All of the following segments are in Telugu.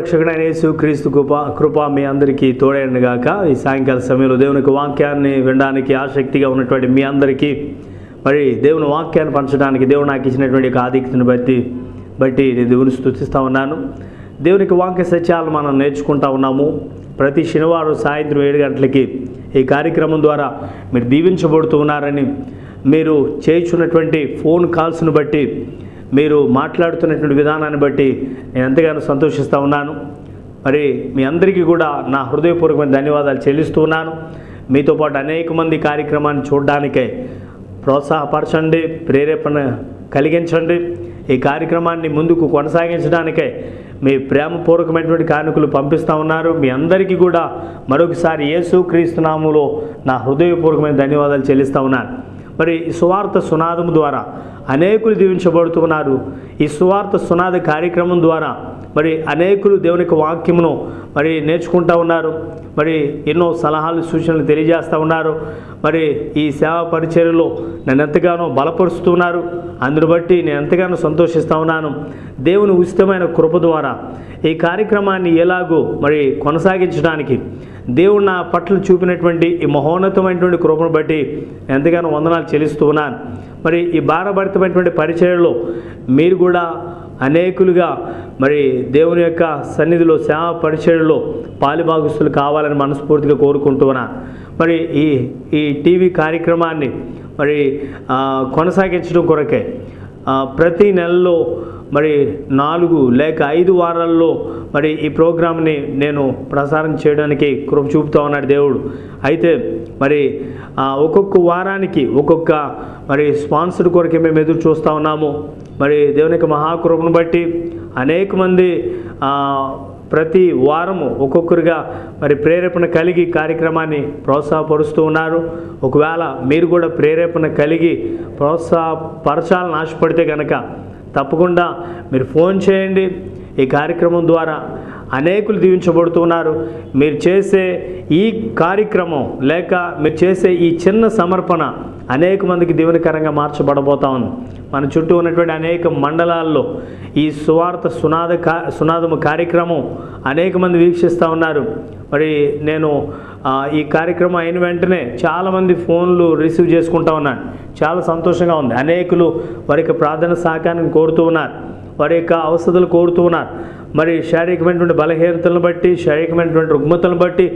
రక్షకుడైన యేసు క్రీస్తు కృప కృప మీ అందరికీ తోడైండు గాక ఈ సాయంకాల సమయంలో దేవుని యొక్క వాక్యాన్ని వినడానికి ఆసక్తిగా ఉన్నటువంటి మీ అందరికీ మరి దేవుని వాక్యాన్ని పంచడానికి దేవుడు నాకు ఇచ్చినటువంటి ఆధిక్యతను బట్టి బట్టి నేను దేవుని స్థుతిస్తూ ఉన్నాను. దేవునికి వాక్య సత్యాలు మనం నేర్చుకుంటా ఉన్నాము. ప్రతి శనివారం సాయంత్రం ఏడు గంటలకి ఈ కార్యక్రమం ద్వారా మీరు దీవించబడుతూ ఉన్నారని మీరు చేయించున్నటువంటి ఫోన్ కాల్స్ను బట్టి మీరు మాట్లాడుతున్నటువంటి విధానాన్ని బట్టి నేను ఎంతగానో సంతోషిస్తూ ఉన్నాను. మరి మీ అందరికీ కూడా నా హృదయపూర్వకమైన ధన్యవాదాలు చెల్లిస్తూ ఉన్నాను. మీతో పాటు అనేక మంది కార్యక్రమాన్ని చూడడానికే ప్రోత్సాహపరచండి ప్రేరేపణ కలిగించండి. ఈ కార్యక్రమాన్ని ముందుకు కొనసాగించడానికే మీ ప్రేమపూర్వకమైనటువంటి కానుకలు పంపిస్తూ ఉన్నారు. మీ అందరికీ కూడా మరొకసారి యేసు క్రీస్తునాములో నా హృదయపూర్వకమైన ధన్యవాదాలు చెల్లిస్తూ ఉన్నాను. మరి ఈ సువార్త సునాదము ద్వారా అనేకులు దీవించబడుతున్నారు. ఈ సువార్త సునాద కార్యక్రమం ద్వారా మరి అనేకులు దేవుని యొక్క వాక్యమును మరి నేర్చుకుంటా ఉన్నారు. మరి ఎన్నో సలహాలు సూచనలు తెలియజేస్తూ ఉన్నారు. మరి ఈ సేవా పరిచర్యలో నన్ను ఎంతగానో బలపరుస్తున్నారు అందును బట్టి నేను ఎంతగానో సంతోషిస్తూ ఉన్నాను. దేవుని ఉచితమైన కృప ద్వారా ఈ కార్యక్రమాన్ని ఎలాగో మరి కొనసాగించడానికి దేవుడు నా పట్ల చూపినటువంటి ఈ మహోన్నతమైనటువంటి కృపను బట్టి ఎంతగానో వందనాలు చెల్లిస్తూ ఉన్నాను. మరి ఈ భారభరితమైనటువంటి పరిచయలో మీరు కూడా అనేకులుగా మరి దేవుని యొక్క సన్నిధిలో సేవ పరిచయలో పాలిభాగస్తులు కావాలని మనస్ఫూర్తిగా కోరుకుంటున్నా మరి ఈ ఈ టీవీ కార్యక్రమాన్ని మరి కొనసాగించడం కొరకే ప్రతి నెలలో మరి నాలుగు లేక ఐదు వారాల్లో మరి ఈ ప్రోగ్రామ్ని నేను ప్రసారం చేయడానికి కృప చూపుతా ఉన్నాడు దేవుడు. అయితే మరి ఒక్కొక్క వారానికి ఒక్కొక్క మరి స్పాన్సర్ కొరకే మేము ఎదురు చూస్తూ ఉన్నాము. మరి దేవుని యొక్క మహాకృపను బట్టి అనేక మంది ప్రతి వారము ఒక్కొక్కరుగా మరి ప్రేరేపణ కలిగి కార్యక్రమాన్ని ప్రోత్సాహపరుస్తూ ఉన్నారు. ఒకవేళ మీరు కూడా ప్రేరేపణ కలిగి ప్రోత్సాహపరచాలని ఆశపడితే కనుక తప్పకుండా మీరు ఫోన్ చేయండి. ఈ కార్యక్రమం ద్వారా అనేకులు దీవించబడుతున్నారు. మీరు చేసే ఈ కార్యక్రమం లేక మీరు చేసే ఈ చిన్న సమర్పణ అనేక మందికి దీవెనకరంగా మార్చబడబోతా ఉంది. మన చుట్టూ ఉన్నటువంటి అనేక మండలాల్లో ఈ సువార్త సునాద కా సునాదము కార్యక్రమం అనేక మంది వీక్షిస్తూ ఉన్నారు. మరి నేను ఈ కార్యక్రమం అయిన వెంటనే చాలామంది ఫోన్లు రిసీవ్ చేసుకుంటా ఉన్నాను. చాలా సంతోషంగా ఉంది. అనేకులు వారి యొక్క ప్రార్థన సహకారాన్ని కోరుతూ ఉన్నారు. వారి యొక్క అవసరాలు కోరుతూ ఉన్నారు. మరి శారీరకమైనటువంటి బలహీనతలను బట్టి శారీరకమైనటువంటి రుగ్మతలను బట్టి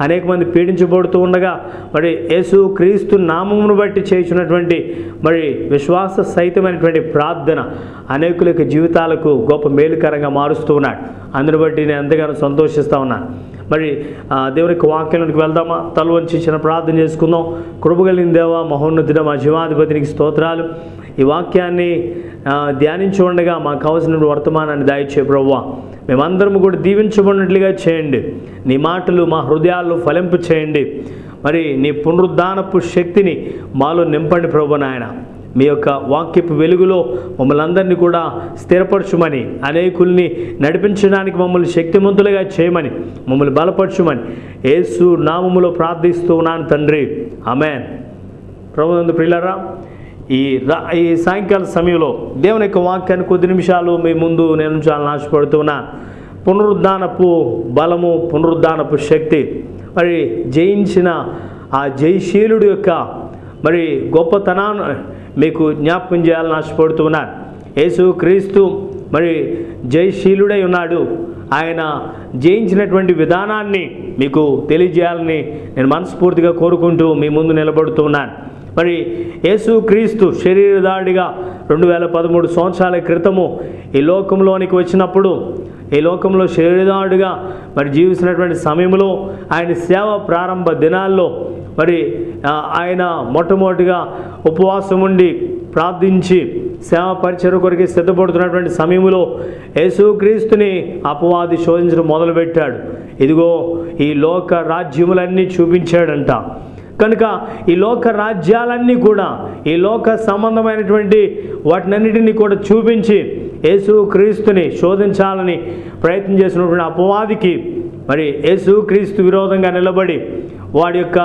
అనేక మంది పీడించబడుతూ ఉండగా మరి యేసు క్రీస్తు నామమును బట్టి చేసినటువంటి మరి విశ్వాస సహితమైనటువంటి ప్రార్థన అనేకులకి జీవితాలకు గొప్ప మేలుకరంగా మారుస్తూ ఉన్నాడు. అందుని బట్టి నేను ఎంతగానో సంతోషిస్తూ ఉన్నాను మరి దేవునికి వాక్యానికి వాక్యంలోకి వెళ్దామా? తల వంచి చిన్న ప్రార్థన చేసుకుందాం. కృపగలిగిన దేవా మహోన్నతుడ మా జీవాధిపతినికి స్తోత్రాలు. ఈ వాక్యాన్ని ధ్యానించుండగా ధ్యానించి ఉండగా మాకు కావలసిన వర్తమానాన్ని దాయిచ్చే ప్రవ్వా. మేమందరం కూడా దీవించబడినట్లుగా చేయండి. నీ మాటలు మా హృదయాల్లో ఫలింపు చేయండి. మరి నీ పునరుద్ధానపు శక్తిని మాలో నింపండి ప్రభు నాయన. మీ యొక్క వాక్యపు వెలుగులో మమ్మల్ని అందరినీ కూడా స్థిరపరచుమని అనేకుల్ని నడిపించడానికి మమ్మల్ని శక్తిమంతులుగా చేయమని మమ్మల్ని బలపరచుమని ఏసు నామములో ప్రార్థిస్తూ ఉన్నాను తండ్రి. ఆమెన్. ప్రభునందు ప్రియులరా ఈ రా ఈ సాయంకాల సమయంలో దేవుని యొక్క వాక్యాన్ని కొద్ది నిమిషాలు మీ ముందు నేను చాలా ఆశపడుతున్నా. పునరుద్ధానపు బలము పునరుద్ధానపు శక్తి. మరి జయించిన ఆ జయశీలుడు యొక్క మరి గొప్పతనాన్ని మీకు జ్ఞాపకం చేయాలని ఆశపడుతున్నాను యేసు క్రీస్తు మరి జయశీలుడై ఉన్నాడు. ఆయన జయించినటువంటి విధానాన్ని మీకు తెలియజేయాలని నేను మనస్ఫూర్తిగా కోరుకుంటూ మీ ముందు నిలబడుతున్నాను. మరి యేసుక్రీస్తు శరీరదాడిగా రెండు వేల పదమూడు సంవత్సరాల క్రితము ఈ లోకంలోనికి వచ్చినప్పుడు ఈ లోకంలో శరీరదాడుగా మరి జీవిస్తున్నటువంటి సమయంలో ఆయన సేవ ప్రారంభ దినాల్లో మరి ఆయన మొట్టమొదటిగా ఉపవాసం ఉండి ప్రార్థించి సేవ పరిచయం కొరకు సిద్ధపడుతున్నటువంటి సమయంలో యేసుక్రీస్తుని అపవాది శోధించడం మొదలుపెట్టాడు. ఇదిగో ఈ లోక రాజ్యములన్నీ చూపించాడంట. కనుక ఈ లోక రాజ్యాలన్నీ కూడా ఈ లోక సంబంధమైనటువంటి వాటినన్నిటిని కూడా చూపించి యేసు క్రీస్తుని శోధించాలని ప్రయత్నం చేసినటువంటి అపవాదికి మరి యేసు క్రీస్తు విరోధంగా నిలబడి వాడి యొక్క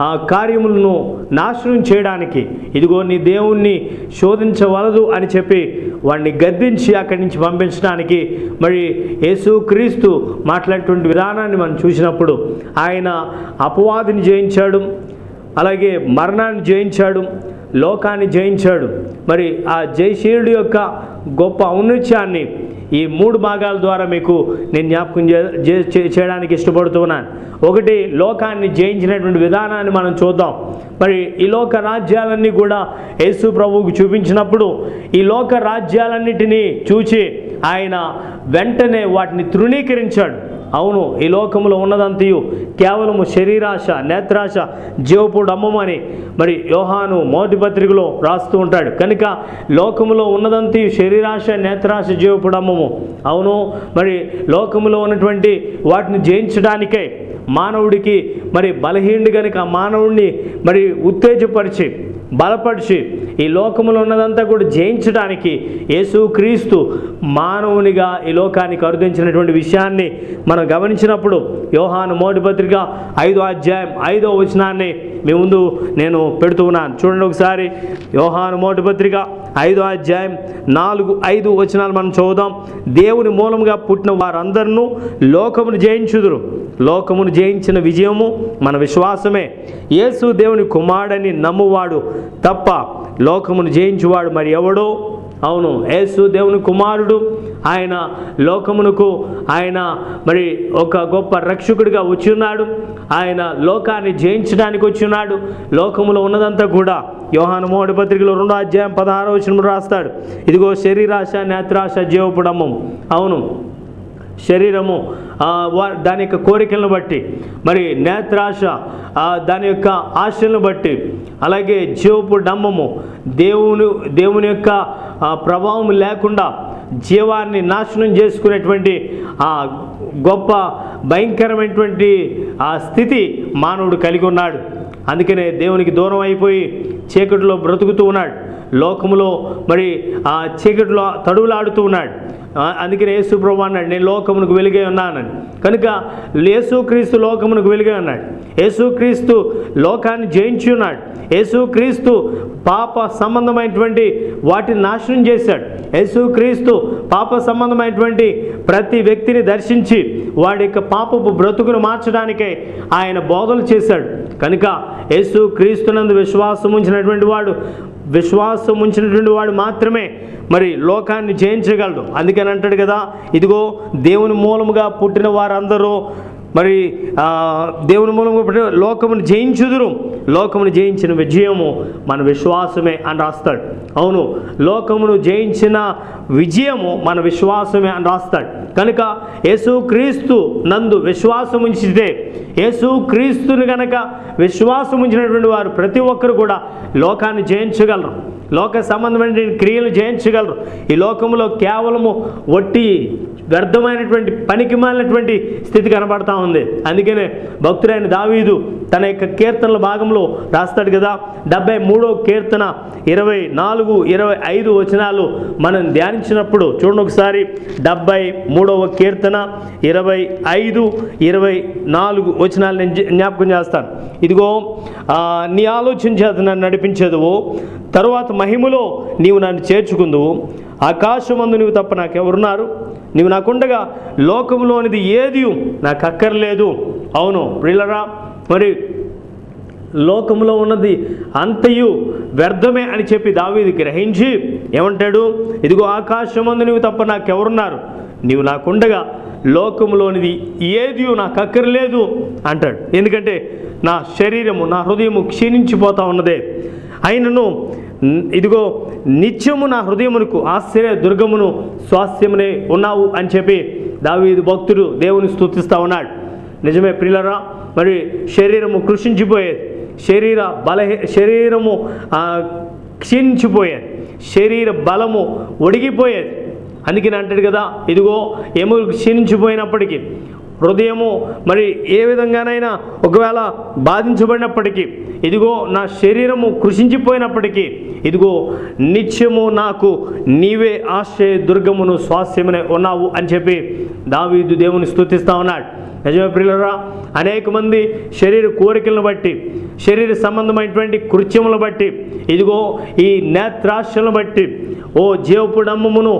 ఆ కార్యములను నాశనం చేయడానికి ఇదిగో నీ దేవుణ్ణి శోధించవలదు అని చెప్పి వాడిని గద్దించి అక్కడి నుంచి పంపించడానికి మరి యేసు క్రీస్తు మాట్లాడేటువంటి విధానాన్ని మనం చూసినప్పుడు ఆయన అపవాదిని జయించాడు అలాగే మరణాన్ని జయించాడు లోకాన్ని జయించాడు. మరి ఆ జయశీలుడి యొక్క గొప్ప ఔన్నత్యాన్ని ఈ మూడు భాగాల ద్వారా మీకు నేను జ్ఞాపకం చే- చేయడానికి ఇష్టపడుతున్నాను ఒకటి లోకాన్ని జయించినటువంటి విధానాన్ని మనం చూద్దాం. మరి ఈ లోక రాజ్యాలన్నీ కూడా యేసు ప్రభువుకు చూపించినప్పుడు ఈ లోక రాజ్యాలన్నిటినీ చూచి ఆయన వెంటనే వాటిని తృణీకరించాడు. అవును ఈ లోకములో ఉన్నదంతయు కేవలము శరీరాశ నేత్రాశ జీవపుడమ్మం అని మరి యోహాను మొదటి పత్రికలో రాస్తూ ఉంటాడు. కనుక లోకములో ఉన్నదంతయు శరీరాశ నేత్రాశ జీవపుడమ్మము. అవును మరి లోకములో ఉన్నటువంటి వాటిని జయించడానికే మానవుడికి మరి బలహీనుడు కనుక మానవుడిని మరి ఉత్తేజపరిచి బలపరిచి ఈ లోకములో ఉన్నదంతా కూడా జయించడానికి యేసుక్రీస్తు మానవునిగా ఈ లోకానికి అరుదించినటువంటి విషయాన్ని మనం గమనించినప్పుడు యోహాను మోటి పత్రిక ఐదో అధ్యాయం ఐదో వచనాన్ని మీ ముందు నేను పెడుతూ ఉన్నాను. చూడండి ఒకసారి యోహాను మోటపత్రిక ఐదు ఐదో అధ్యాయం నాలుగు ఐదు వచనాలు మనం చూద్దాం దేవుని మూలంగా పుట్టిన వారందరినూ లోకమును జయించుదురు. లోకమును జయించిన విజయము మన విశ్వాసమే. యేసు దేవుని కుమారుడని నమ్మువాడు తప్ప లోకమును జయించువాడు మరి ఎవడో? అవును యేసు దేవుని కుమారుడు. ఆయన లోకమునకు ఆయన మరి ఒక గొప్ప రక్షకుడిగా వచ్చి ఉన్నాడు ఆయన లోకాన్ని జయించడానికి వచ్చి ఉన్నాడు లోకములో ఉన్నదంతా కూడా యోహాను మోహడి పత్రికలో రెండో అధ్యాయం పదహారో వచ్చిన రాస్తాడు. ఇదిగో శరీరాశ నేత్రాశ జీవపుడమ్మం అవును. శరీరము దాని యొక్క కోరికలను బట్టి మరి నేత్రాశ దాని యొక్క ఆశలను బట్టి అలాగే జీవపు డమ్మము దేవుని దేవుని యొక్క ప్రభావం లేకుండా జీవాన్ని నాశనం చేసుకునేటువంటి ఆ గొప్ప భయంకరమైనటువంటి ఆ స్థితి మానవుడు కలిగి ఉన్నాడు. అందుకనే దేవునికి దూరం అయిపోయి చీకటిలో బ్రతుకుతూ ఉన్నాడు. లోకములో మరి ఆ చీకటిలో తడువులాడుతూ ఉన్నాడు. అందుకని యేసు ప్రభు అన్నాడు నేను లోకమునకు వెలుగే ఉన్నానని. కనుక యేసుక్రీస్తు లోకమునకు వెలుగే ఉన్నాడు. యేసుక్రీస్తు లోకాన్ని జయించి ఉన్నాడు. యేసుక్రీస్తు పాప సంబంధమైనటువంటి వాటిని నాశనం చేశాడు. యేసుక్రీస్తు పాప సంబంధమైనటువంటి ప్రతి వ్యక్తిని దర్శించి వాడి యొక్క పాపపు బ్రతుకును మార్చడానికై ఆయన బోధలు చేశాడు. కనుక యేసుక్రీస్తునందు విశ్వాసం ఉంచినటువంటి వాడు విశ్వాసం ఉంచినటువంటి వాడు మాత్రమే మరి లోకాన్ని జయించగలడు. అందుకని అంటాడు కదా ఇదిగో దేవుని మూలముగా పుట్టిన వారందరూ మరి దేవుని మూలంగా లోకమును జయించుదురు. లోకమును జయించిన విజయము మన విశ్వాసమే అని రాస్తాడు. అవును లోకమును జయించిన విజయము మన విశ్వాసమే అని రాస్తాడు. కనుక యేసుక్రీస్తు నందు విశ్వాసం ఉంచితే యేసుక్రీస్తుని కనుక విశ్వాసం ఉంచినటువంటి వారు ప్రతి ఒక్కరు కూడా లోకాన్ని జయించగలరు. లోక సంబంధమైన క్రియలు జయించగలరు. ఈ లోకములో కేవలము వట్టి వ్యర్థమైనటువంటి పనికి మాలినటువంటి స్థితి కనబడతా ఉంది. అందుకనే భక్తుడైన దావీదు తన యొక్క కీర్తనల భాగంలో రాస్తాడు కదా డెబ్బై మూడో కీర్తన ఇరవై నాలుగు ఇరవై ఐదు వచనాలు మనం ధ్యానించినప్పుడు చూడండి ఒకసారి డెబ్బై మూడవ కీర్తన ఇరవై ఐదు ఇరవై నాలుగు వచనాలు నేను జ్ఞాపకం చేస్తాను. ఇదిగో నీ ఆలోచన చేత నన్ను నడిపించేదువు తరువాత మహిమలో నీవు నన్ను చేర్చుకుందువు ఆకాశమందు నీవు తప్ప నాకెవరున్నారు? నీవు నాకుండగా లోకంలోనిది ఏది నాకు అక్కర్లేదు అవును ప్రిల్లరా మరి లోకంలో ఉన్నది అంతయు వ్యర్థమే అని చెప్పి దావీది గ్రహించి ఏమంటాడు? ఇదిగో ఆకాశమందు నీవు తప్ప నాకెవరున్నారు? నీవు నాకుండగా లోకంలోనిది ఏది నాకు అక్కర్లేదు అంటాడు. ఎందుకంటే నా శరీరము నా హృదయము క్షీణించిపోతా ఉన్నదే. అయినను ఇదిగో నిత్యము నా హృదయమునకు ఆశ్చర్య దుర్గమును స్వాస్థ్యమునే ఉన్నావు అని చెప్పి దావీదు భక్తుడు దేవుని స్థుతిస్తూ ఉన్నాడు. నిజమే ప్రియులరా మరి శరీరము కృషించిపోయేది శరీర బలహీ శరీరము క్షీణించిపోయేది శరీర బలము ఒడిగిపోయేది అందుకని అంటాడు కదా ఇదిగో ఎముకలు క్షీణించిపోయినప్పటికీ హృదయము మరి ఏ విధంగానైనా ఒకవేళ బాధించబడినప్పటికీ ఇదిగో నా శరీరము కృషించిపోయినప్పటికీ ఇదిగో నిత్యము నాకు నీవే ఆశ్రయ దుర్గమును స్వాస్థ్యమునే ఉన్నావు అని చెప్పి దావీదు దేవుని స్థుతిస్తా ఉన్నాడు. నిజమే ప్రియులరా అనేక మంది శరీర కోరికలను బట్టి శరీర సంబంధమైనటువంటి కృత్యములను బట్టి ఇదిగో ఈ నేత్రాశలను బట్టి ఓ జీవపు డమ్మమును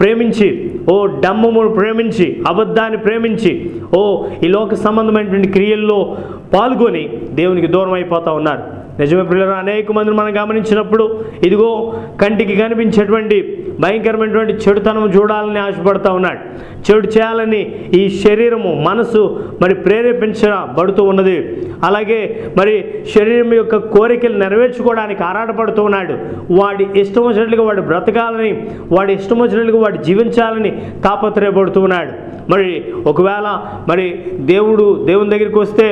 ప్రేమించి ఓ డమ్మమును ప్రేమించి అబద్ధాన్ని ప్రేమించి ఓ ఈ లోక సంబంధమైనటువంటి క్రియల్లో పాల్గొని దేవునికి దూరం అయిపోతూ ఉన్నారు. నిజమే పిల్లలు అనేక మందిని మనం గమనించినప్పుడు ఇదిగో కంటికి కనిపించేటువంటి భయంకరమైనటువంటి చెడుతనం చూడాలని ఆశపడుతూ ఉన్నాడు. చెడు చేయాలని ఈ శరీరము మనసు మరి ప్రేరేపించబడుతూ ఉన్నది. అలాగే మరి శరీరం యొక్క కోరికలు నెరవేర్చుకోవడానికి ఆరాటపడుతూ ఉన్నాడు. వాడి ఇష్టం వచ్చినట్లుగా వాడు బ్రతకాలని వాడి ఇష్టం వచ్చినట్లుగా వాడు జీవించాలని తాపత్రయపడుతూ ఉన్నాడు. మరి ఒకవేళ మరి దేవుడు దేవుని దగ్గరికి వస్తే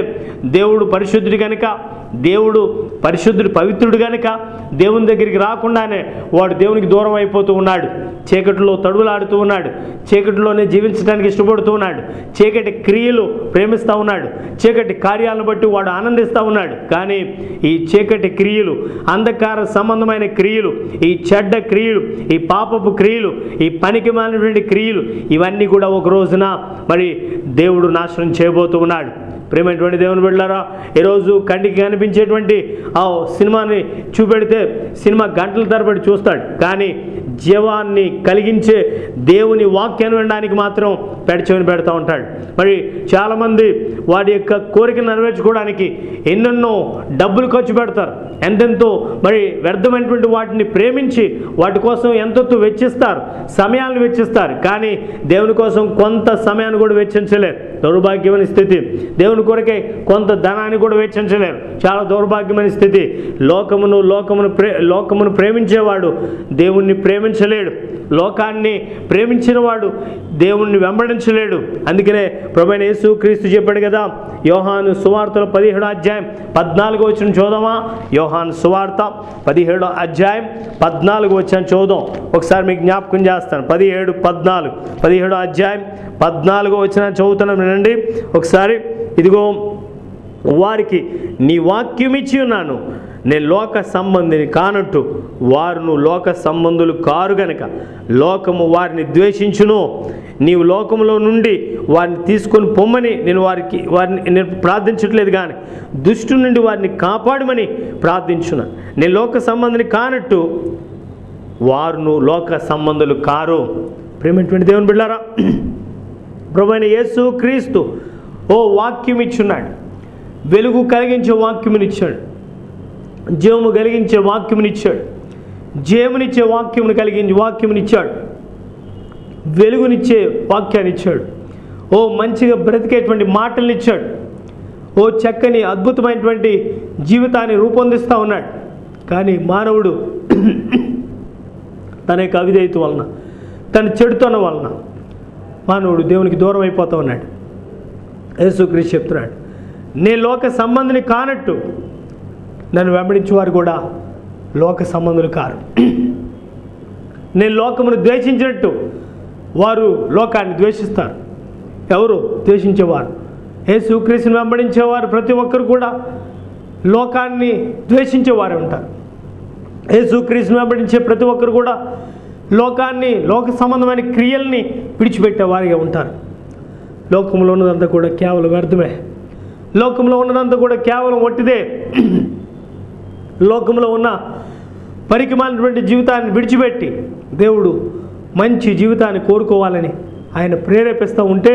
దేవుడు పరిశుద్ధుడు కనుక దేవుడు పరిశుద్ధుడు పవిత్రుడు కనుక దేవుని దగ్గరికి రాకుండానే వాడు దేవునికి దూరం అయిపోతూ ఉన్నాడు. చీకటిలో తడువులాడుతూ ఉన్నాడు. చీకటిలోనే జీవించడానికి ఇష్టపడుతూ ఉన్నాడు. చీకటి క్రియలు ప్రేమిస్తూ ఉన్నాడు. చీకటి కార్యాలను బట్టి వాడు ఆనందిస్తూ ఉన్నాడు. కానీ ఈ చీకటి క్రియలు అంధకార సంబంధమైన క్రియలు ఈ చెడ్డ క్రియలు ఈ పాపపు క్రియలు ఈ పనికి మాలినటువంటి క్రియలు ఇవన్నీ కూడా ఒక రోజున మరి దేవుడు నాశనం చేయబోతూ ఉన్నాడు. ప్రేమైనటువంటి దేవుని బిడ్డారా ఈరోజు కంటికి కనిపించేటువంటి ఆ సినిమాని చూపెడితే సినిమా గంటల తరబడి చూస్తాడు. కానీ జీవాన్ని కలిగించే దేవుని వాక్యాన్ని వినడానికి మాత్రం పెడచెవిని పెడతా ఉంటాడు. మరి చాలామంది వాడి యొక్క కోరిక నెరవేర్చుకోవడానికి ఎన్నెన్నో డబ్బులు ఖర్చు పెడతారు. ఎంతెంతో మరి వ్యర్థమైనటువంటి వాటిని ప్రేమించి వాటి కోసం ఎంతెంతో వెచ్చిస్తారు సమయాలను వెచ్చిస్తారు. కానీ దేవుని కోసం కొంత సమయాన్ని కూడా వెచ్చించలేరు. దౌర్భాగ్యమైన స్థితి. దేవుని కొరకే కొంత ధనాన్ని కూడా వెచ్చించలేరు. చాలా దౌర్భాగ్యమైన స్థితి. లోకమును లోకమును ప్రే లోకమును ప్రేమించేవాడు దేవుణ్ణి ప్రేమించలేడు. లోకాన్ని ప్రేమించిన వాడు దేవుణ్ణి వెంబడించలేడు. అందుకనే ప్రభైన యేసు క్రీస్తు చెప్పాడు కదా యోహాను సువార్తలో పదిహేడో అధ్యాయం పద్నాలుగు వచ్చిన చూద్దామా యోహాను సువార్త పదిహేడో అధ్యాయం పద్నాలుగు వచ్చిన చూద్దాం ఒకసారి మీకు జ్ఞాపకం చేస్తాను. పదిహేడు పద్నాలుగు. పదిహేడో అధ్యాయం పద్నాలుగు వచ్చిన చదువుతున్నాం వినండి. ఒకసారి ఇదిగో వారికి నీ వాక్యం ఇచ్చి ఉన్నాను. నేను లోక సంబంధిని కానట్టు వారును లోక సంబంధులు కారు గనక. లోకము వారిని ద్వేషించును. నీవు లోకములో నుండి వారిని తీసుకొని పొమ్మని నేను వారికి వారిని నేను ప్రార్థించట్లేదు కానీ దుష్టు నుండి వారిని కాపాడమని ప్రార్థించున. నేను లోక సంబంధిని కానట్టు వారును లోక సంబంధులు కారు. ప్రేమటువంటి దేవుని బిళ్ళారా ప్రభు యేసు క్రీస్తు ఓ వాక్యం ఇచ్చున్నాడు వెలుగు కలిగించే వాక్యమునిచ్చాడు. జీవము కలిగించే వాక్యమునిచ్చాడు. జీవమునిచ్చే వాక్యమును కలిగించి వాక్యమునిచ్చాడు. వెలుగునిచ్చే వాక్యాన్ని ఇచ్చాడు ఓ మంచిగా బ్రతికేటువంటి మాటల్ని ఇచ్చాడు ఓ చక్కని అద్భుతమైనటువంటి జీవితాన్ని రూపొందిస్తూ ఉన్నాడు. కానీ మానవుడు తన యొక్క అవిధేయత వలన తన చెడుతోన వలన మానవుడు దేవునికి దూరం అయిపోతూ ఉన్నాడు. యేసుక్రీస్తు చెప్తున్నాడు నే లోక సంబంధిని కానట్టు నన్ను వెంబడించేవారు కూడా లోక సంబంధులు కారు. నేను లోకమును ద్వేషించినట్టు వారు లోకాన్ని ద్వేషిస్తారు. ఎవరు? ద్వేషించేవారు. యేసుక్రీస్తుని వెంబడించేవారు ప్రతి ఒక్కరు కూడా లోకాన్ని ద్వేషించేవారు ఉంటారు. యేసుక్రీస్తుని వెంబడించే ప్రతి ఒక్కరు కూడా లోకాన్ని లోక సంబంధమైన క్రియల్ని విడిచిపెట్టేవారిగా ఉంటారు. లోకంలో ఉన్నదంతా కూడా కేవలం వ్యర్థమే. లోకంలో ఉన్నదంతా కూడా కేవలం ఒట్టిదే. లోకంలో ఉన్న పరికిమాలినటువంటి జీవితాన్ని విడిచిపెట్టి దేవుడు మంచి జీవితాన్ని కోరుకోవాలని ఆయన ప్రేరేపిస్తూ ఉంటే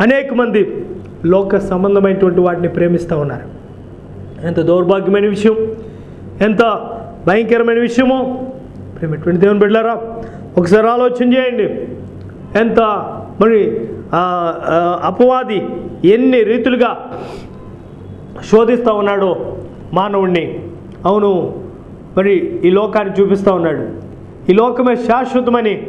అనేక మంది లోక సంబంధమైనటువంటి వాటిని ప్రేమిస్తూ ఉన్నారు. ఎంత దౌర్భాగ్యమైన విషయం ఎంత భయంకరమైన విషయమో ప్రేమటువంటి దేవుని బిడ్డారా ఒకసారి ఆలోచన చేయండి. ఎంత మరి అపవాది ఎన్ని రీతులుగా శోధిస్తూ ఉన్నాడో మానవుణ్ణి అవును మరి ఈ లోకాన్ని చూపిస్తూ ఉన్నాడు. ఈ లోకమే శాశ్వతమని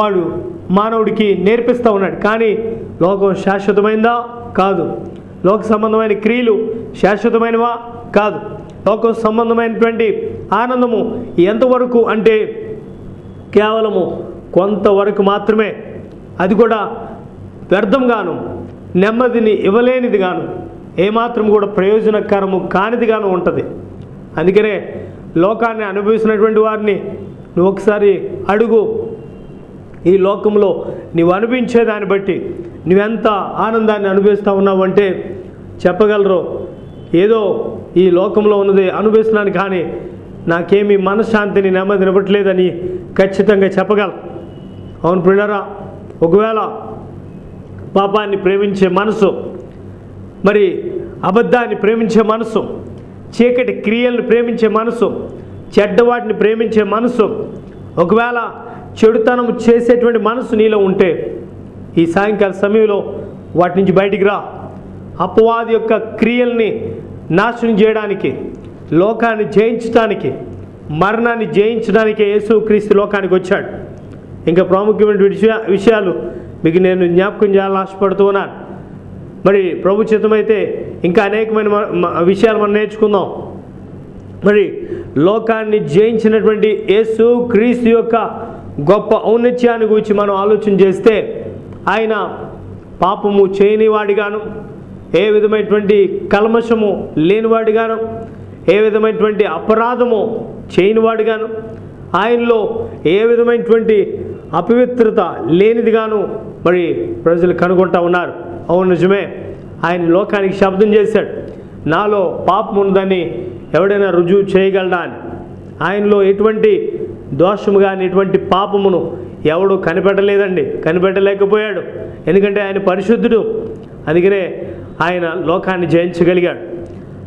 వాడు మానవుడికి నేర్పిస్తూ ఉన్నాడు. కానీ లోకం శాశ్వతమైందా? కాదు. లోక సంబంధమైన క్రియలు శాశ్వతమైనవా? కాదు. లోక సంబంధమైనటువంటి ఆనందము ఎంతవరకు అంటే కేవలము కొంతవరకు మాత్రమే. అది కూడా వ్యర్థంగాను నెమ్మదిని ఇవ్వలేనిది గాను ఏమాత్రం కూడా ప్రయోజనకరము కానిది గాను ఉంటుంది. అందుకనే లోకాన్ని అనుభవిస్తున్నటువంటి వారిని నువ్వు ఒకసారి అడుగు. ఈ లోకంలో నీవు అనిపించే దాన్ని బట్టి నువ్వెంత ఆనందాన్ని అనుభవిస్తూ ఉన్నావు అంటే చెప్పగలరు. ఏదో ఈ లోకంలో ఉన్నది అనుభవిస్తున్నాను కానీ నాకేమీ మనశ్శాంతిని నెమ్మది ఇవ్వట్లేదని ఖచ్చితంగా చెప్పగలరు అవును పిల్లరా ఒకవేళ పాపాన్ని ప్రేమించే మనసు మరి అబద్ధాన్ని ప్రేమించే మనసు చీకటి క్రియలను ప్రేమించే మనసు చెడ్డవాటిని ప్రేమించే మనసు ఒకవేళ చెడుతనం చేసేటువంటి మనసు నీలో ఉంటే ఈ సాయంకాల సమయంలో వాటి నుంచి బయటికి రా. అపవాది యొక్క క్రియల్ని నాశనం చేయడానికి లోకాన్ని జయించడానికి మరణాన్ని జయించడానికే యేసు క్రీస్తు లోకానికి వచ్చాడు. ఇంకా ప్రాముఖ్యమైన విషయ విషయాలు మీకు నేను జ్ఞాపకం చేయాలని ఆశపడుతూ ఉన్నాను. మరి ప్రభు చిత్తమైతే ఇంకా అనేకమైన విషయాలు మనం నేర్చుకుందాం. మరి లోకాన్ని జయించినటువంటి యేసు క్రీస్తు యొక్క గొప్ప ఔన్నత్యాన్ని గురించి మనం ఆలోచన చేస్తే ఆయన పాపము చేయనివాడిగాను ఏ విధమైనటువంటి కల్మషము లేనివాడిగాను ఏ విధమైనటువంటి అపరాధము చేయనివాడిగాను ఆయనలో ఏ విధమైనటువంటి అపవిత్రత లేనిదిగాను మరి ప్రజలు కనుగొంటా ఉన్నారు. అవును నిజమే. ఆయన లోకానికి శబ్దం చేశాడు. నాలో పాపం ఉందని ఎవడైనా రుజువు చేయగలడా అని. ఆయనలో ఎటువంటి దోషము కానీ ఎటువంటి పాపమును ఎవడు కనిపెట్టలేదండి. కనిపెట్టలేకపోయాడు. ఎందుకంటే ఆయన పరిశుద్ధుడు. అందుకనే ఆయన లోకాన్ని జయించగలిగాడు.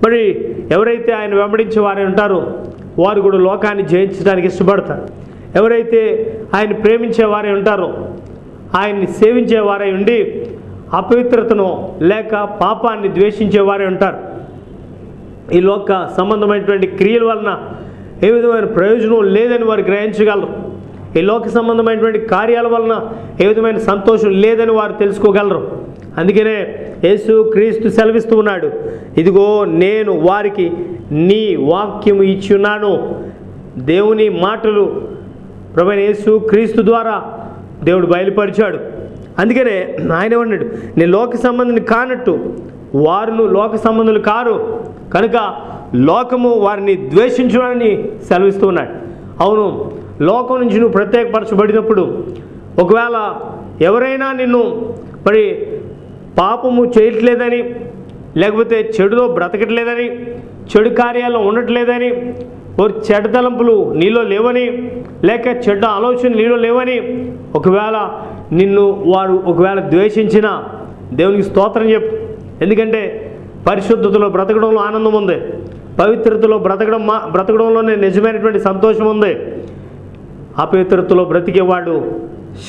మరి ఎవరైతే ఆయన వెంబడించే వారు ఉంటారో వారు కూడా లోకాన్ని జయించడానికి ఇష్టపడతారు. ఎవరైతే ఆయన ప్రేమించే వారే ఉంటారో ఆయన్ని సేవించే వారై ఉండి అపవిత్రతను లేక పాపాన్ని ద్వేషించే వారే ఉంటారు. ఈ లోక సంబంధమైనటువంటి క్రియల వలన ఏ విధమైన ప్రయోజనం లేదని వారు గ్రహించగలరు. ఈ లోక సంబంధమైనటువంటి కార్యాల వలన ఏ విధమైన సంతోషం లేదని వారు తెలుసుకోగలరు. అందుకనే యేసు క్రీస్తు సెలవిస్తూ ఉన్నాడు ఇదిగో నేను వారికి నీ వాక్యము ఇచ్చున్నాను దేవుని మాటలు ప్రభు యేసు క్రీస్తు ద్వారా దేవుడు బయలుపరిచాడు. అందుకనే ఆయన ఏమన్నాడు నేను లోక సంబంధిని కానట్టు వారును లోక సంబంధులు కారు. కనుక లోకము వారిని ద్వేషించడాన్ని సెలవిస్తూ ఉన్నాడు. అవును లోకం నుంచి నువ్వు ప్రత్యేకపరచబడినప్పుడు ఒకవేళ ఎవరైనా నిన్ను మరి పాపము చేయట్లేదని లేకపోతే చెడులో బ్రతకట్లేదని చెడు కార్యాలు ఉండట్లేదని ఓ చెడ్డ తలంపులు నీలో లేవని లేక చెడ్డ ఆలోచన నీలో లేవని ఒకవేళ నిన్ను వారు ఒకవేళ ద్వేషించిన దేవునికి స్తోత్రం చెప్పు. ఎందుకంటే పరిశుద్ధతలో బ్రతకడంలో ఆనందం ఉంది. పవిత్రతలో బ్రతకడం మా బ్రతకడంలోనే నిజమైనటువంటి సంతోషం ఉంది. అపవిత్రతలో బ్రతికేవాడు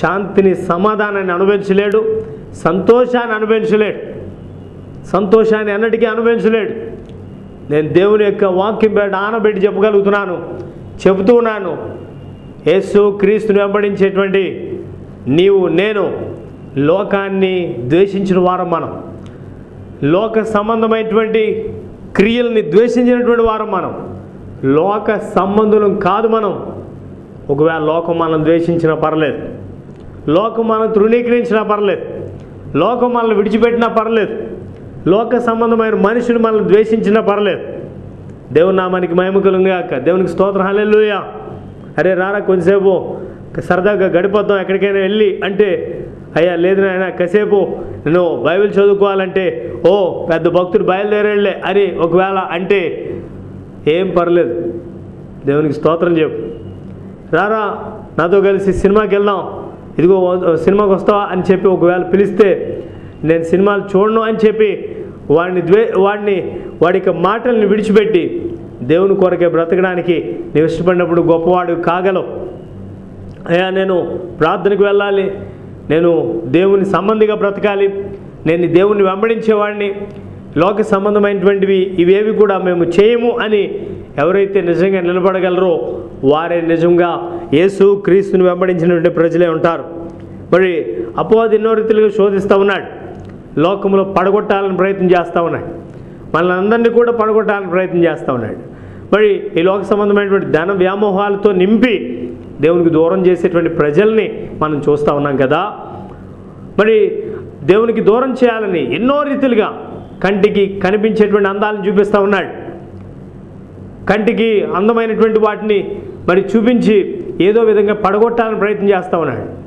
శాంతిని సమాధానాన్ని అనుభవించలేడు. సంతోషాన్ని అనుభవించలేడు. సంతోషాన్ని అన్నిటికీ అనుభవించలేడు. నేను దేవుని యొక్క వాక్యం పేట ఆనబెట్టి చెప్పగలుగుతున్నాను. చెబుతూ ఉన్నాను. యేసు క్రీస్తుని వెంబడించేటువంటి నీవు నేను లోకాన్ని ద్వేషించిన వారం మనం. లోక సంబంధమైనటువంటి క్రియల్ని ద్వేషించినటువంటి వారం మనం. లోక సంబంధులం కాదు మనం. ఒకవేళ లోకం మనం ద్వేషించినా పర్లేదు. లోకం మనం తృణీకరించినా పర్లేదు. లోకం మనల్ని విడిచిపెట్టినా పర్లేదు. లోక సంబంధమైన మనుషులు మనల్ని ద్వేషించినా పర్లేదు. దేవుని నామానికి మహిమకులంగా దేవునికి స్తోత్రం. హల్లెలూయా. అరే రారా కొంచెంసేపు. సరదాగా గడిపోద్దాం ఎక్కడికైనా వెళ్ళి అంటే అయ్యా లేదు నాయన కాసేపు నేను బైబిల్ చదువుకోవాలంటే ఓ పెద్ద భక్తుడు బయలుదేరేళ్ళే అని ఒకవేళ అంటే ఏం పర్లేదు దేవునికి స్తోత్రం చెప్పు. రారా నాతో కలిసి సినిమాకి వెళ్దాం. ఇదిగో సినిమాకి వస్తావా? అని చెప్పి ఒకవేళ పిలిస్తే నేను సినిమాలు చూడను అని చెప్పి వాడిని ద్వే వాడిని వాడి యొక్క మాటల్ని విడిచిపెట్టి దేవుని కొరకే బ్రతకడానికి నీవు ఇష్టపడినప్పుడు గొప్పవాడు కాగలవు. అయ్యా నేను ప్రార్థనకు వెళ్ళాలి. నేను దేవుని సంబంధిగా బ్రతకాలి. నేను దేవుని వెంబడించేవాడిని. లోక సంబంధమైనటువంటివి ఇవేవి కూడా మేము చేయము అని ఎవరైతే నిజంగా నిలబడగలరో వారే నిజంగా యేసు క్రీస్తుని వెంబడించినటువంటి ప్రజలే ఉంటారు. మరి అపవాది ఎన్నో రీతిలుగా శోధిస్తూ ఉన్నాడు. లోకంలో పడగొట్టాలని ప్రయత్నం చేస్తూ ఉన్నాడు. మనల్ని అందరినీ కూడా పడగొట్టాలని ప్రయత్నం చేస్తూ ఉన్నాడు. మరి ఈ లోక సంబంధమైనటువంటి ధన వ్యామోహాలతో నింపి దేవునికి దూరం చేసేటువంటి ప్రజల్ని మనం చూస్తూ ఉన్నాం కదా. మరి దేవునికి దూరం చేయాలని ఎన్నో రీతిలుగా కంటికి కనిపించేటువంటి అందాలను చూపిస్తూ ఉన్నాడు. కంటికి అందమైనటువంటి వాటిని మరి చూపించి ఏదో విధంగా పడగొట్టాలని ప్రయత్నం చేస్తూ ఉన్నాడు.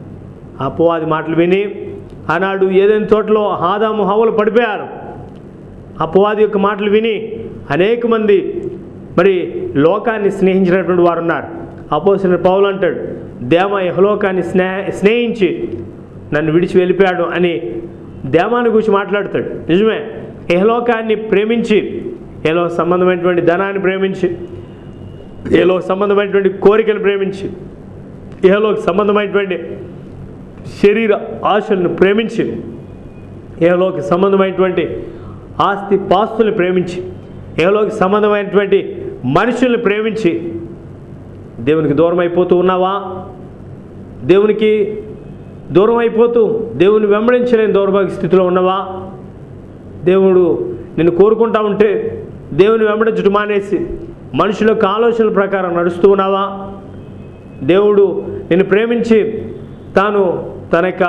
అపవాది మాటలు విని ఆనాడు ఏదైనా తోటలో ఆదాము హవలు పడిపోయారు. అపవాది యొక్క మాటలు విని అనేక మంది మరి లోకాన్ని స్నేహించినటువంటి వారు ఉన్నారు అపోసిన పౌలు అంటాడు దేమ యహలోకాన్ని స్నేహ స్నేహించి నన్ను విడిచి వెళ్ళిపోయాడు అని దేవాన్ని గురించి మాట్లాడతాడు. నిజమే యహలోకాన్ని ప్రేమించి ఏలో సంబంధమైనటువంటి ధనాన్ని ప్రేమించి ఏలో సంబంధమైనటువంటి కోరికలు ప్రేమించి ఏలో సంబంధమైనటువంటి శరీర ఆశలను ప్రేమించి ఏలోకి సంబంధమైనటువంటి ఆస్తి పాస్తుల్ని ప్రేమించి ఏలోకి సంబంధమైనటువంటి మనుషుల్ని ప్రేమించి దేవునికి దూరం అయిపోతూ ఉన్నావా? దేవునికి దూరం అయిపోతూ దేవుని వెంబడించలేని దౌర్భాగ్య స్థితిలో ఉన్నవా? దేవుడు నిన్ను కోరుకుంటా ఉంటే దేవుని వెంబడించుట మానేసి మనుషుల యొక్క ఆలోచనల ప్రకారం నడుస్తూ ఉన్నావా? దేవుడు నిన్ను ప్రేమించి తాను తన యొక్క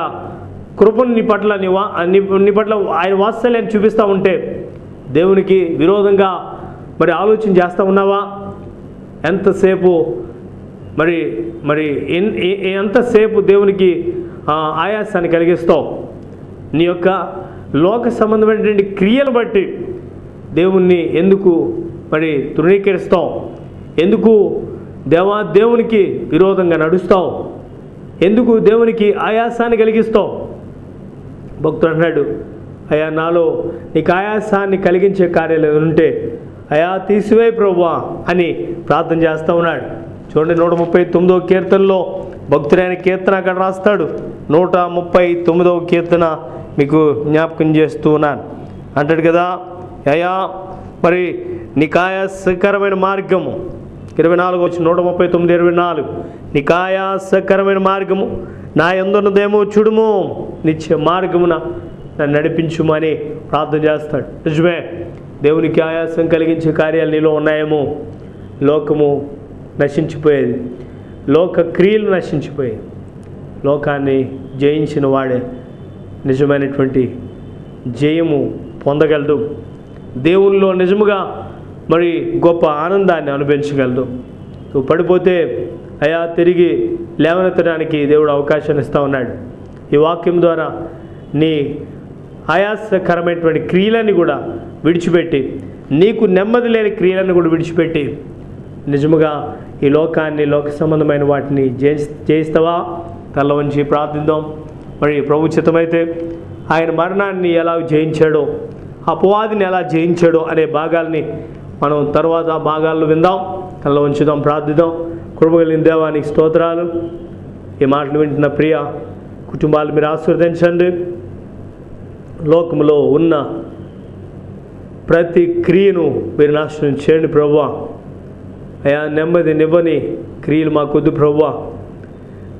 కృపను నీ పట్ల నీ వా నీ నీ పట్ల ఆయన వాత్సల్యాన్ని చూపిస్తూ ఉంటే దేవునికి విరోధంగా మరి ఆలోచన చేస్తూ ఉన్నావా? ఎంతసేపు మరి మరి ఎన్- ఏ- ఎంతసేపు దేవునికి ఆయాసాన్ని కలిగిస్తావు? నీ యొక్క లోక సంబంధమైనటువంటి క్రియలు బట్టి దేవుణ్ణి ఎందుకు మరి తృణీకరిస్తావు? ఎందుకు దేవా దేవునికి విరోధంగా నడుస్తావు? ఎందుకు దేవునికి ఆయాసాన్ని కలిగిస్తావు? భక్తుడు అన్నాడు అయ్యా నాలో నీకు ఆయాసాన్ని కలిగించే కార్యాలు ఉంటే అయా తీసివే ప్రభువా అని ప్రార్థన చేస్తూ ఉన్నాడు. చూడండి నూట ముప్పై తొమ్మిదవ కీర్తనలో భక్తుడైన కీర్తన అక్కడ రాస్తాడు. నూట ముప్పై తొమ్మిదవ కీర్తన మీకు జ్ఞాపకం చేస్తూ ఉన్నాను. అంటాడు కదా అయా మరి నికాయాసకరమైన మార్గము. ఇరవై నాలుగు వచ్చి నూట ముప్పై తొమ్మిది ఇరవై నాలుగు. నికాయాసకరమైన మార్గము నా ఎందున్నదేమో చూడుము. నిత్య మార్గమున నన్ను నడిపించుమని ప్రార్థన చేస్తాడు. నిజమే దేవునికి ఆయాసం కలిగించే కార్యాలు నీలో ఉన్నాయేమో. లోకము నశించిపోయేది. లోక క్రియలు నశించిపోయేది. లోకాన్ని జయించిన వాడే నిజమైనటువంటి జయము పొందగలదు దేవునిలో నిజముగా మరి గొప్ప ఆనందాన్ని అనుభవించగలదు నువ్వు పడిపోతే అయా తిరిగి లేవనెత్తడానికి దేవుడు అవకాశాన్ని ఇస్తూ ఉన్నాడు. ఈ వాక్యం ద్వారా నీ ఆయాసకరమైనటువంటి క్రియలని కూడా విడిచిపెట్టి నీకు నెమ్మది లేని క్రియలను కూడా విడిచిపెట్టి నిజముగా ఈ లోకాన్ని లోక సంబంధమైన వాటిని జయి జయిస్తావా? తల్ల ఉంచి ప్రార్థిద్దాం. మరి ప్రభు చిత్తమైతే ఆయన మరణాన్ని ఎలా జయించాడో అపవాదిని ఎలా జయించాడో అనే భాగాల్ని మనం తర్వాత భాగాలను భాగాల్లో విందాం. కళ్ళ ఉంచుదాం ప్రార్థిద్దాం. కృపగలిగిన దేవానికి స్తోత్రాలు. ఈ మాటలు వింటున్న ప్రియ కుటుంబాలు మీరు ఆశీర్వదించండి. లోకములో ఉన్న ప్రతి క్రియను మీరు నాశనం చేయండి ప్రభు అయా నెమ్మది నివ్వని క్రియలు మాకొద్దు ప్రవ్వా.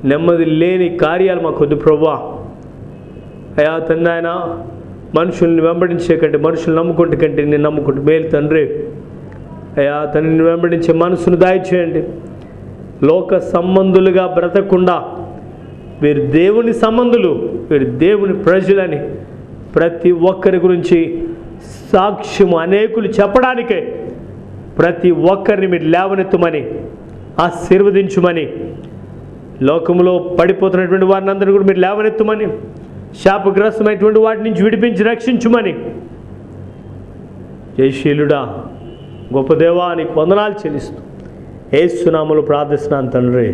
నెమ్మది లేని కార్యాలు మాకొద్దు ప్రవ్వా. అయా తండ్రి మనుషుల్ని వెంబడించే కంటే మనుషులు నమ్ముకుంటే కంటే నేను నమ్ముకుంటే. మేలు తండ్రి. అయా తనని వెంబడించే మనసును దాయిచేయండి లోక సంబంధులుగా బ్రతకుండా వీరు దేవుని సంబంధులు వీరు దేవుని ప్రజలని ప్రతి ఒక్కరి గురించి సాక్ష్యం అనేకులు చెప్పడానికే ప్రతి ఒక్కరిని మీరు లేవనెత్తమని ఆశీర్వదించుమని లోకంలో పడిపోతున్నటువంటి వారిని అందరూ కూడా మీరు లేవనెత్తమని శాపగ్రస్తమైనటువంటి వాటి నుంచి విడిపించి రక్షించుమని. జయశీలుడా గొప్ప దేవా నీకు వందనాలు చెల్లిస్తూ ఏసునాములు ప్రార్థిస్తున్నాను తండ్రి.